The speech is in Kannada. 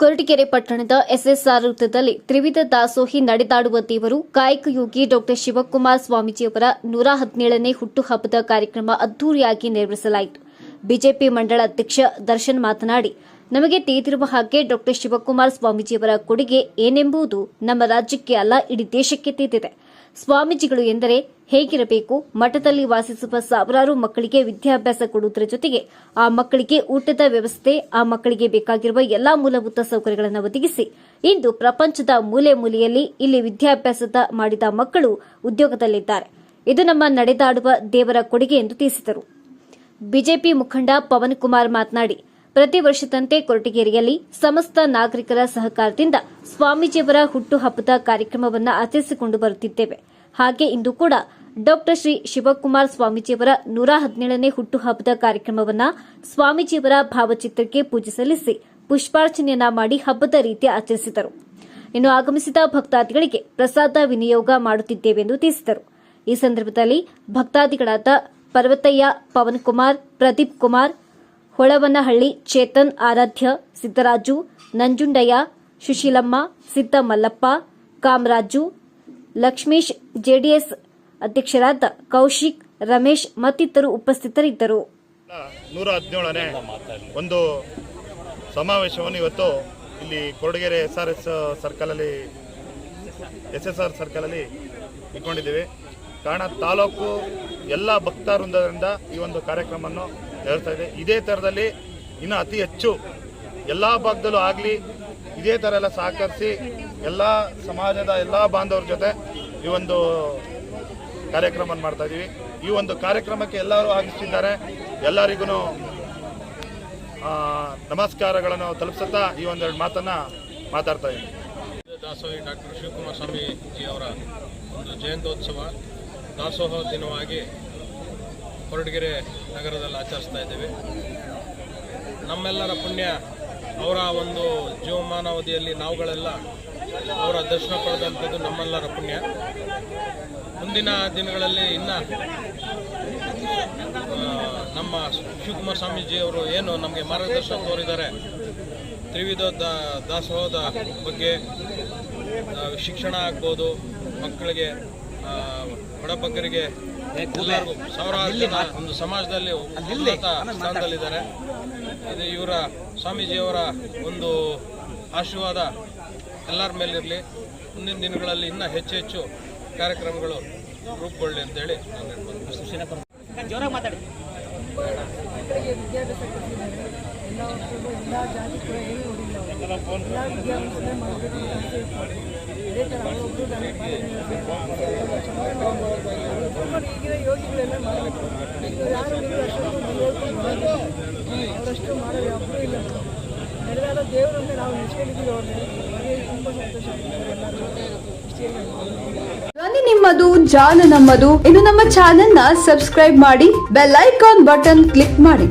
ಕೊರಟಗೆರೆ ಪಟ್ಟಣದ ಎಸ್ಎಸ್ಆರ್ ವೃತ್ತದಲ್ಲಿ ತ್ರಿವಿಧ ದಾಸೋಹಿ ನಡೆದಾಡುವ ದೇವರು ಕಾಯಕಯೋಗಿ ಡಾಕ್ಟರ್ ಶಿವಕುಮಾರ್ ಸ್ವಾಮೀಜಿಯವರ ನೂರ ಹದಿನೇಳನೇ ಹುಟ್ಟುಹಬ್ಬದ ಕಾರ್ಯಕ್ರಮ ಅದ್ದೂರಿಯಾಗಿ ನಿರ್ವಹಿಸಲಾಯಿತು ಬಿಜೆಪಿ ಮಂಡಳ ಅಧ್ಯಕ್ಷ ದರ್ಶನ್ ಮಾತನಾಡಿ, ನಮಗೆ ತಿಳಿದಿರುವ ಹಾಗೆ ಡಾಕ್ಟರ್ ಶಿವಕುಮಾರ್ ಸ್ವಾಮೀಜಿಯವರ ಕೊಡುಗೆ ಏನೆಂಬುದು ನಮ್ಮ ರಾಜ್ಯಕ್ಕೆ ಅಲ್ಲ, ಇಡೀ ದೇಶಕ್ಕೆ ತಿಳಿದಿದೆ. ಸ್ವಾಮೀಜಿಗಳು ಎಂದರೆ ಹೇಗಿರಬೇಕು? ಮಠದಲ್ಲಿ ವಾಸಿಸುವ ಸಾವಿರಾರು ಮಕ್ಕಳಿಗೆ ವಿದ್ಯಾಭ್ಯಾಸ ಕೊಡುವುದರ ಜೊತೆಗೆ ಆ ಮಕ್ಕಳಿಗೆ ಊಟದ ವ್ಯವಸ್ಥೆ, ಆ ಮಕ್ಕಳಿಗೆ ಬೇಕಾಗಿರುವ ಎಲ್ಲಾ ಮೂಲಭೂತ ಸೌಕರ್ಯಗಳನ್ನು ಒದಗಿಸಿ. ಇಂದು ಪ್ರಪಂಚದ ಮೂಲೆ ಮೂಲೆಯಲ್ಲಿ ಇಲ್ಲಿ ವಿದ್ಯಾಭ್ಯಾಸದ ಮಾಡಿದ ಮಕ್ಕಳು ಉದ್ಯೋಗದಲ್ಲಿದ್ದಾರೆ. ಇದು ನಮ್ಮ ನಡೆದಾಡುವ ದೇವರ ಕೊಡುಗೆ ಎಂದು ತಿಳಿಸಿದರು. ಬಿಜೆಪಿ ಮುಖಂಡ ಪವನ್ ಕುಮಾರ್ ಮಾತನಾಡಿ ಪ್ರತಿ ವರ್ಷದಂತೆ ಕೊರಟಗೆರೆಯಲ್ಲಿ ಸಮಸ್ತ ನಾಗರಿಕರ ಸಹಕಾರದಿಂದ ಸ್ವಾಮೀಜಿಯವರ ಹುಟ್ಟುಹಬ್ಬದ ಕಾರ್ಯಕ್ರಮವನ್ನು ಆಚರಿಸಿಕೊಂಡು ಬರುತ್ತಿದ್ದೇವೆ. ಹಾಗೆ ಇಂದು ಕೂಡ ಡಾಕ್ಟರ್ ಶ್ರೀ ಶಿವಕುಮಾರ್ ಸ್ವಾಮೀಜಿಯವರ ನೂರ ಹದಿನೇಳನೇ ಹುಟ್ಟುಹಬ್ಬದ ಕಾರ್ಯಕ್ರಮವನ್ನು ಸ್ವಾಮೀಜಿಯವರ ಭಾವಚಿತ್ರಕ್ಕೆ ಪೂಜೆ ಸಲ್ಲಿಸಿ ಪುಷ್ಪಾರ್ಚನೆಯನ್ನ ಮಾಡಿ ಹಬ್ಬದ ರೀತಿ ಆಚರಿಸಿದರು. ಇನ್ನು ಆಗಮಿಸಿದ ಭಕ್ತಾದಿಗಳಿಗೆ ಪ್ರಸಾದ ವಿನಿಯೋಗ ಮಾಡುತ್ತಿದ್ದೇವೆ ಎಂದು ತಿಳಿಸಿದರು. ಈ ಸಂದರ್ಭದಲ್ಲಿ ಭಕ್ತಾದಿಗಳಾದ ಪರ್ವತಯ್ಯ ಪವನ್ ಕುಮಾರ್ ಪ್ರದೀಪ್ ಕುಮಾರ್ ಹೊಳವನಹಳ್ಳಿ, ಚೇತನ್, ಆರಾಧ್ಯ, ಸಿದ್ದರಾಜು, ನಂಜುಂಡಯ್ಯ, ಸುಶೀಲಮ್ಮ ಸಿದ್ದ ಮಲ್ಲಪ್ಪ ಕಾಮರಾಜು, ಲಕ್ಷ್ಮೀಶ್, ಜೆಡಿಎಸ್ ಅಧ್ಯಕ್ಷರಾದ ಕೌಶಿಕ್, ರಮೇಶ್ ಮತ್ತಿತರರು ಉಪಸ್ಥಿತರಿದ್ದರು. ನೂರ ಹದಿನೇಳನೇ ಒಂದು ಸಮಾವೇಶವನ್ನು ಇವತ್ತು ಇಲ್ಲಿ ಕೊರಡಗೆರೆ ಎಸ್ ಆರ್ ಎಸ್ ಸರ್ಕಲಲ್ಲಿ, ಎಸ್ ಎಸ್ ಆರ್ ಸರ್ಕಲಲ್ಲಿ ಇಟ್ಕೊಂಡಿದ್ದೀವಿ. ಕಾರಣ ತಾಲೂಕು ಎಲ್ಲ ಭಕ್ತ ವೃಂದದಿಂದ ಈ ಒಂದು ಕಾರ್ಯಕ್ರಮವನ್ನು ನಡೆಸ್ತಾ ಇದೆ. ಇದೇ ಥರದಲ್ಲಿ ಇನ್ನು ಅತಿ ಹೆಚ್ಚು ಎಲ್ಲ ಭಾಗದಲ್ಲೂ ಆಗಲಿ, ಇದೇ ಥರ ಎಲ್ಲ ಸಹಕರಿಸಿ ಎಲ್ಲ ಸಮಾಜದ ಎಲ್ಲ ಬಾಂಧವರ ಜೊತೆ ಈ ಒಂದು ಕಾರ್ಯಕ್ರಮ ಮಾಡ್ತಾ ಇದ್ದೀವಿ ಈ ಒಂದು ಕಾರ್ಯಕ್ರಮಕ್ಕೆ ಎಲ್ಲರೂ ಆಗಮಿಸಿದ್ದಾರೆ ಎಲ್ಲರಿಗೂ ನಮಸ್ಕಾರಗಳನ್ನು ತಲುಪಿಸುತ್ತಾ ಈ ಒಂದೆರಡು ಮಾತನ್ನ ಮಾತಾಡ್ತಾ ಇದ್ದೀನಿ. ದಾಸೋಹಿ ಡಾಕ್ಟರ್ ಶಿವಕುಮಾರ ಸ್ವಾಮೀಜಿ ಅವರ ಒಂದು ಜಯಂತ್ಯೋತ್ಸವ ದಾಸೋಹ ದಿನವಾಗಿ ಕೊರಟಗೆರೆ ನಗರದಲ್ಲಿ ಆಚರಿಸ್ತಾ ಇದ್ದೇವೆ. ನಮ್ಮೆಲ್ಲರ ಪುಣ್ಯ ಅವರ ಒಂದು ಜೀವಮಾನಾವಧಿಯಲ್ಲಿ ನಾವುಗಳೆಲ್ಲ ಅವರ ದರ್ಶನ ಪಡೆದಂಥದ್ದು ನಮ್ಮೆಲ್ಲರ ಪುಣ್ಯ. ಮುಂದಿನ ದಿನಗಳಲ್ಲಿ ಇನ್ನು ನಮ್ಮ ಶಿವಕುಮಾರ ಸ್ವಾಮೀಜಿಯವರು ಏನು ನಮಗೆ ಮಾರ್ಗದರ್ಶನ ತೋರಿದ್ದಾರೆ, ತ್ರಿವಿಧ ದಾಸೋಹದ ಬಗ್ಗೆ ಶಿಕ್ಷಣ ಆಗ್ಬೋದು, ಮಕ್ಕಳಿಗೆ ಬಡಬಗ್ಗರಿಗೆ ಎಲ್ಲರಿಗೂ ಸಾವಿರಾರು ಒಂದು ಸಮಾಜದಲ್ಲಿ ಉನ್ನತ ಸ್ಥಾನದಲ್ಲಿದ್ದಾರೆ. ಇದು ಇವರ ಸ್ವಾಮೀಜಿಯವರ ಒಂದು ಆಶೀರ್ವಾದ ಎಲ್ಲರ ಮೇಲಿರಲಿ. ಮುಂದಿನ ದಿನಗಳಲ್ಲಿ ಇನ್ನೂ ಹೆಚ್ಚು ಹೆಚ್ಚು ಕಾರ್ಯಕ್ರಮಗಳು ರೂಪುಗೊಳ್ಳಿ ಅಂತೇಳಿ ನಾನು ಹೇಳ್ಬೋದು ಮಕ್ಕಳಿಗೆ ವಿದ್ಯಾಭ್ಯಾಸ ಕೊಟ್ಟಿದ್ದಾರೆ ಎಲ್ಲ ವರ್ಷಗೂ ಎಲ್ಲ ಜಾತಿ ಕೂಡ ಏನು ನೋಡಿಲ್ಲ ಅವರು. ಎಲ್ಲ ವಿದ್ಯಾಭ್ಯಾಸನೇ ಮಾಡಬೇಕು ಅಂತ ಹೇಳಿ ಇತ್ತು ಅದೇ ಥರ ಅವರೊಬ್ಬರು ಪಾಠ ಯೋಗಿಗಳೆಲ್ಲ ಮಾಡಬೇಕು. ಯಾರು ಅವರಷ್ಟು ಮಾಡೋ ಯಾವತ್ತೂ ಇಲ್ಲ. ನಡೆದಾದ ದೇವರನ್ನ ನಾವು ನೆಚ್ಕೊಂಡಿದ್ದೀವಿ ಅವ್ರನ್ನ ತುಂಬ ಸಂತೋಷ ಎಲ್ಲರೂ ನಿಮ್ಮದು, ಜಾನ ನಮ್ಮದು. ಇನ್ನು ನಮ್ಮ ಚಾನೆಲ್ನ ಸಬ್ಸ್ಕ್ರೈಬ್ ಮಾಡಿ ಬೆಲ್ ಐಕಾನ್ ಬಟನ್ ಕ್ಲಿಕ್ ಮಾಡಿ.